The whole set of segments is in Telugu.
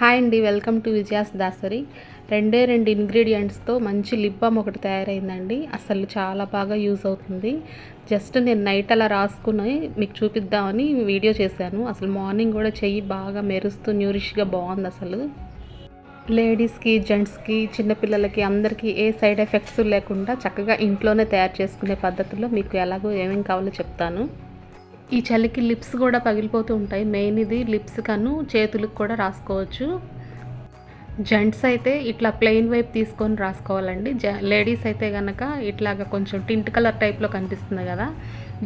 హాయ్ అండి వెల్కమ్ టు విజయాస్ దాసరి. రెండే రెండు ఇంగ్రీడియంట్స్తో మంచి లిప్ బామ్ ఒకటి తయారైందండి. అసలు చాలా బాగా యూజ్ అవుతుంది. జస్ట్ నేను నైట్ అలా రాసుకుని మీకు చూపిద్దామని వీడియో చేశాను. అసలు మార్నింగ్ కూడా చెయ్యి బాగా మెరుస్తూ న్యూరిష్గా బాగుంది అసలు. లేడీస్కి జెంట్స్కి చిన్నపిల్లలకి అందరికీ ఏ సైడ్ ఎఫెక్ట్స్ లేకుండా చక్కగా ఇంట్లోనే తయారు చేసుకునే పద్ధతిలో మీకు ఎలాగో ఏమేమి కావాలో చెప్తాను. ఈ చలికి లిప్స్ కూడా పగిలిపోతూ ఉంటాయి. మెయిన్ ఇది లిప్స్ కను చేతులకు కూడా రాసుకోవచ్చు. జెంట్స్ అయితే ఇట్లా ప్లెయిన్ వైపు తీసుకొని రాసుకోవాలండి. జ లేడీస్ అయితే కనుక ఇట్లాగా కొంచెం టింట్ కలర్ టైప్లో కనిపిస్తుంది కదా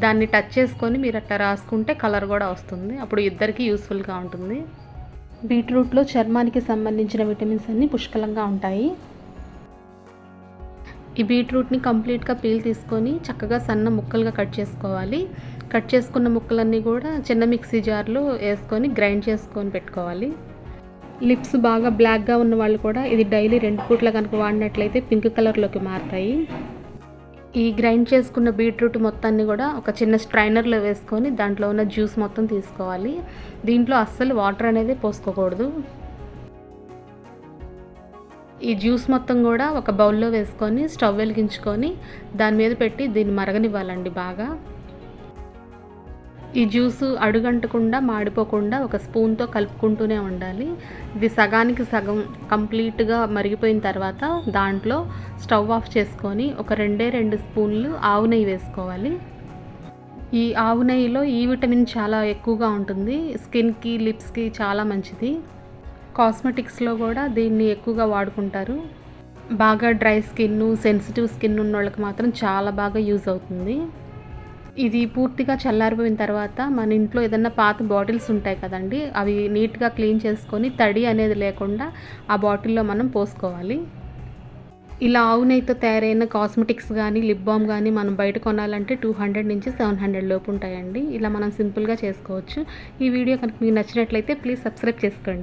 దాన్ని టచ్ చేసుకొని మీరు అట్లా రాసుకుంటే కలర్ కూడా వస్తుంది. అప్పుడు ఇద్దరికీ యూస్ఫుల్గా ఉంటుంది. బీట్రూట్లో చర్మానికి సంబంధించిన విటమిన్స్ అన్నీ పుష్కలంగా ఉంటాయి. ఈ బీట్రూట్ని కంప్లీట్గా పీల్ తీసుకొని చక్కగా సన్న ముక్కలుగా కట్ చేసుకోవాలి. కట్ చేసుకున్న ముక్కలన్నీ కూడా చిన్న మిక్సీ జార్లో వేసుకొని గ్రైండ్ చేసుకొని పెట్టుకోవాలి. లిప్స్ బాగా బ్లాక్గా ఉన్న వాళ్ళు కూడా ఇది డైలీ రెండు పూట్ల కనుక వాడినట్లయితే పింక్ కలర్లోకి మారుతాయి. ఈ గ్రైండ్ చేసుకున్న బీట్రూట్ మొత్తాన్ని కూడా ఒక చిన్న స్ట్రైనర్లో వేసుకొని దాంట్లో ఉన్న జ్యూస్ మొత్తం తీసుకోవాలి. దీంట్లో అస్సలు వాటర్ అనేది పోసుకోకూడదు. ఈ జ్యూస్ మొత్తం కూడా ఒక బౌల్లో వేసుకొని స్టవ్ వెలిగించుకొని దాని మీద పెట్టి దీన్ని మరగనివ్వాలండి బాగా. ఈ జ్యూస్ అడుగంటకుండా మాడిపోకుండా ఒక స్పూన్తో కలుపుకుంటూనే ఉండాలి. ఇది సగానికి సగం కంప్లీట్గా మరిగిపోయిన తర్వాత దాంట్లో స్టవ్ ఆఫ్ చేసుకొని ఒక రెండే రెండు స్పూన్లు ఆవు నెయ్యి వేసుకోవాలి. ఈ ఆవు నెయ్యిలో ఈ విటమిన్ చాలా ఎక్కువగా ఉంటుంది. స్కిన్కి లిప్స్కి చాలా మంచిది. కాస్మెటిక్స్లో కూడా దీన్ని ఎక్కువగా వాడుకుంటారు. బాగా డ్రై స్కిన్ సెన్సిటివ్ స్కిన్ ఉన్న వాళ్ళకి మాత్రం చాలా బాగా యూజ్ అవుతుంది. ఇది పూర్తిగా చల్లారిపోయిన తర్వాత మన ఇంట్లో ఏదన్నా పాత బాటిల్స్ ఉంటాయి కదండి అవి నీట్గా క్లీన్ చేసుకొని తడి అనేది లేకుండా ఆ బాటిల్లో మనం పోసుకోవాలి. ఇలా ఆవు నెయ్యితో తయారైన కాస్మెటిక్స్ కానీ లిప్ బామ్ కానీ మనం బయట కొనాలంటే టూ హండ్రెడ్ నుంచి సెవెన్ హండ్రెడ్ లోపు ఉంటాయండి. ఇలా మనం సింపుల్గా చేసుకోవచ్చు. ఈ వీడియో కనుక మీకు నచ్చినట్లయితే ప్లీజ్ సబ్స్క్రైబ్ చేసుకోండి.